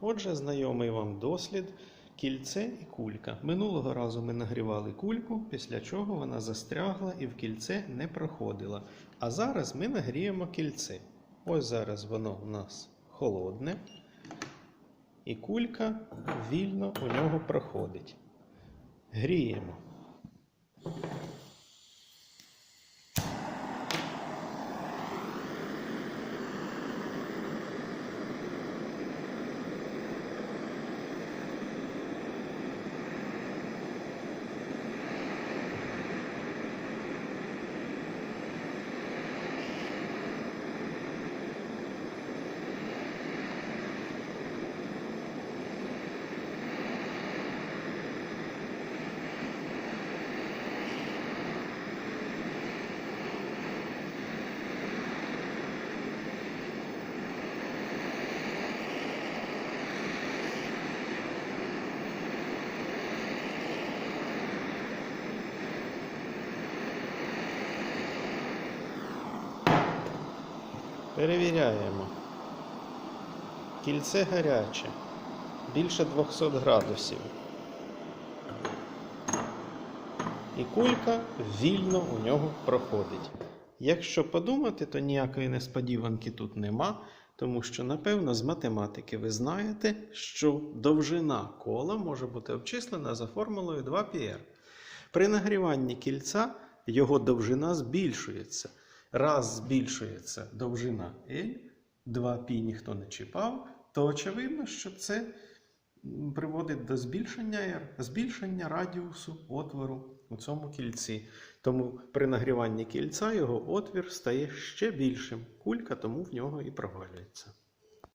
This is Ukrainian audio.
Отже, знайомий вам дослід кільце і кулька. Минулого разу ми нагрівали кульку, після чого вона застрягла і в кільце не проходила. А зараз ми нагріємо кільце. Ось зараз воно у нас холодне, і кулька вільно у нього проходить. Гріємо. Перевіряємо. Кільце гаряче. Більше 200 градусів. І кулька вільно у нього проходить. Якщо подумати, то ніякої несподіванки тут нема, тому що, напевно, з математики ви знаєте, що довжина кола може бути обчислена за формулою 2πr. При нагріванні кільця його довжина збільшується. Раз збільшується довжина L, 2π ніхто не чіпав, то очевидно, що це приводить до збільшення R, збільшення радіусу отвору у цьому кільці. Тому при нагріванні кільця його отвір стає ще більшим. Кулька тому в нього і провалюється.